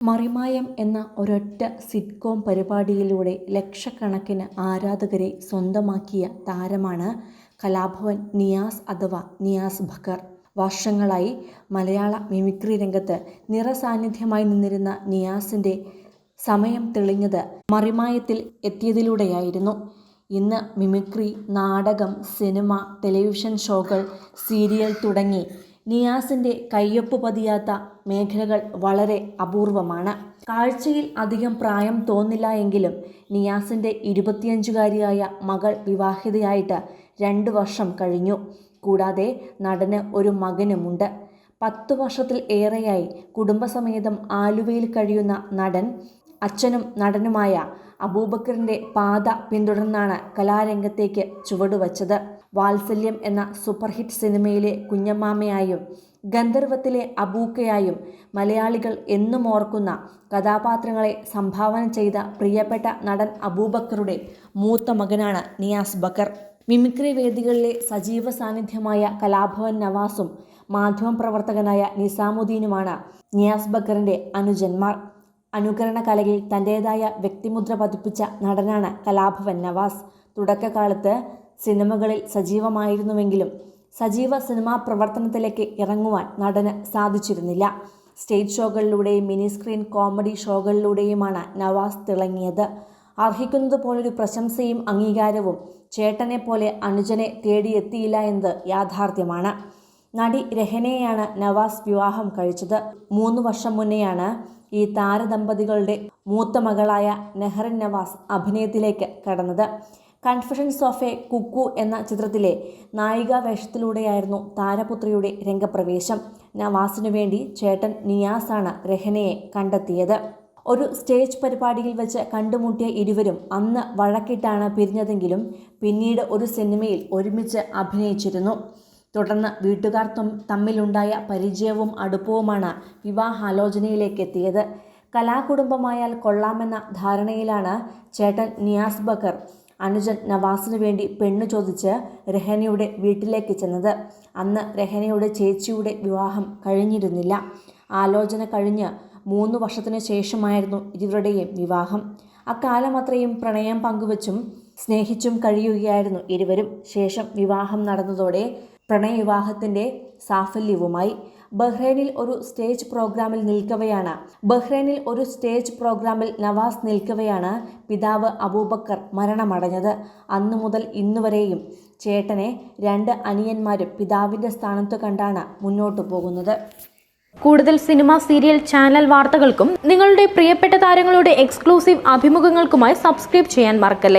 മറിമായം എന്ന ഒരൊറ്റ സിറ്റ്കോം പരിപാടിയിലൂടെ ലക്ഷക്കണക്കിന് ആരാധകരെ സ്വന്തമാക്കിയ താരമാണ് കലാഭവൻ നിയാസ് അഥവാ നിയാസ് ബക്കർ വർഷങ്ങളായി മലയാള മിമിക്രി രംഗത്ത് നിറസാന്നിധ്യമായി നിന്നിരുന്ന നിയാസിന്റെ സമയം തെളിഞ്ഞത് മറിമായത്തിൽ എത്തിയതിലൂടെയായിരുന്നു. ഇന്ന് മിമിക്രി നാടകം സിനിമ ടെലിവിഷൻ ഷോകൾ സീരിയൽ തുടങ്ങി നിയാസിന്റെ കയ്യൊപ്പ് പതിയാത്ത മേഖലകൾ വളരെ അപൂർവമാണ്. കാഴ്ചയിൽ അധികം പ്രായം തോന്നില്ല എങ്കിലും നിയാസിന്റെ ഇരുപത്തിയഞ്ചുകാരിയായ മകൾ വിവാഹിതയായിട്ട് രണ്ട് വർഷം കഴിഞ്ഞു. കൂടാതെ നടന് ഒരു മകനുമുണ്ട്. പത്തു വർഷത്തിൽ ഏറെയായി കുടുംബസമേതം ആലുവയിൽ കഴിയുന്ന നടൻ അച്ഛനും നടനുമായ അബൂബക്കറിന്റെ പാത പിന്തുടർന്നാണ് കലാരംഗത്തേക്ക് ചുവടുവച്ചത്. വാത്സല്യം എന്ന സൂപ്പർഹിറ്റ് സിനിമയിലെ കുഞ്ഞമ്മാമയായും ഗന്ധർവത്തിലെ അബൂക്കയായും മലയാളികൾ എന്നും ഓർക്കുന്ന കഥാപാത്രങ്ങളെ സംഭാവന ചെയ്ത പ്രിയപ്പെട്ട നടൻ അബൂബക്കറുടെ മൂത്ത മകനാണ് നിയാസ് ബക്കർ. മിമിക്രി വേദികളിലെ സജീവ സാന്നിധ്യമായ കലാഭവൻ നവാസും മാധ്യമ പ്രവർത്തകനായ നിസാമുദ്ദീനുമാണ് നിയാസ് ബക്കറിന്റെ അനുജന്മാർ. അനുകരണ കലയിൽ തന്റേതായ വ്യക്തിമുദ്ര പതിപ്പിച്ച നടനാണ് കലാഭവൻ നവാസ്. തുടക്കകാലത്ത് സിനിമകളിൽ സജീവമായിരുന്നുവെങ്കിലും സജീവ സിനിമാ പ്രവർത്തനത്തിലേക്ക് ഇറങ്ങുവാൻ നടന് സാധിച്ചിരുന്നില്ല. സ്റ്റേജ് ഷോകളിലൂടെയും മിനി സ്ക്രീൻ കോമഡി ഷോകളിലൂടെയുമാണ് നവാസ് തിളങ്ങിയത്. അർഹിക്കുന്നത് പോലൊരു പ്രശംസയും അംഗീകാരവും ചേട്ടനെ പോലെ അനുജനെ തേടിയെത്തിയില്ല എന്നത് യാഥാർത്ഥ്യമാണ്. നടി രഹനയെയാണ് നവാസ് വിവാഹം കഴിച്ചത്. മൂന്ന് വർഷം മുന്നെയാണ് ഈ താരദമ്പതികളുടെ മൂത്ത മകളായ നെഹ്റിൻ നവാസ് അഭിനയത്തിലേക്ക് കടന്നത്. കൺഫഷൻസ് ഓഫ് എ കുക്കു എന്ന ചിത്രത്തിലെ നായികാ വേഷത്തിലൂടെയായിരുന്നു താരപുത്രിയുടെ രംഗപ്രവേശം. നവാസിനു വേണ്ടി ചേട്ടൻ നിയാസാണ് രഹനയെ കണ്ടെത്തിയത്. ഒരു സ്റ്റേജ് പരിപാടിയിൽ വെച്ച് കണ്ടുമുട്ടിയ ഇരുവരും അന്ന് വഴക്കിട്ടാണ് പിരിഞ്ഞതെങ്കിലും പിന്നീട് ഒരു സിനിമയിൽ ഒരുമിച്ച് അഭിനയിച്ചിരുന്നു. തുടർന്ന് വീട്ടുകാർ തമ്മിലുണ്ടായ പരിചയവും അടുപ്പവുമാണ് വിവാഹാലോചനയിലേക്ക് എത്തിയത് കലാകുടുംബമായാൽ കൊള്ളാമെന്ന ധാരണയിലാണ് ചേട്ടൻ നിയാസ് ബക്കർ അനുജൻ നവാസിനു വേണ്ടി പെണ്ണു ചോദിച്ച് രഹനയുടെ വീട്ടിലേക്ക് ചെന്നത്. അന്ന് രഹനയുടെ ചേച്ചിയുടെ വിവാഹം കഴിഞ്ഞിരുന്നില്ല. ആലോചന കഴിഞ്ഞ് മൂന്ന് വർഷത്തിനു ശേഷമായിരുന്നു ഇരുവരുടെയും വിവാഹം. അക്കാലം അത്രയും പ്രണയം പങ്കുവച്ചും സ്നേഹിച്ചും കഴിയുകയായിരുന്നു ഇരുവരും. ശേഷം വിവാഹം നടന്നതോടെ പ്രണയവിവാഹത്തിന്റെ സാഫല്യവുമായി ബഹ്റൈനിൽ ഒരു സ്റ്റേജ് പ്രോഗ്രാമിൽ നിൽക്കവെയാണ്. ബഹ്റൈനിൽ ഒരു സ്റ്റേജ് പ്രോഗ്രാമിൽ നവാസ് നിൽക്കവെയാണ് പിതാവ് അബൂബക്കർ മരണമടഞ്ഞത്. അന്നു മുതൽ ഇന്നുവരെയും ചേട്ടനെ രണ്ട് അനിയന്മാരും പിതാവിന്റെ സ്ഥാനത്ത് കണ്ടാണ് മുന്നോട്ടു പോകുന്നത്. കൂടുതൽ സിനിമ സീരിയൽ ചാനൽ വാർത്തകൾക്കും നിങ്ങളുടെ പ്രിയപ്പെട്ട താരങ്ങളുടെ എക്സ്ക്ലൂസീവ് അഭിമുഖങ്ങൾക്കുമായി സബ്സ്ക്രൈബ് ചെയ്യാൻ മറക്കല്ലേ?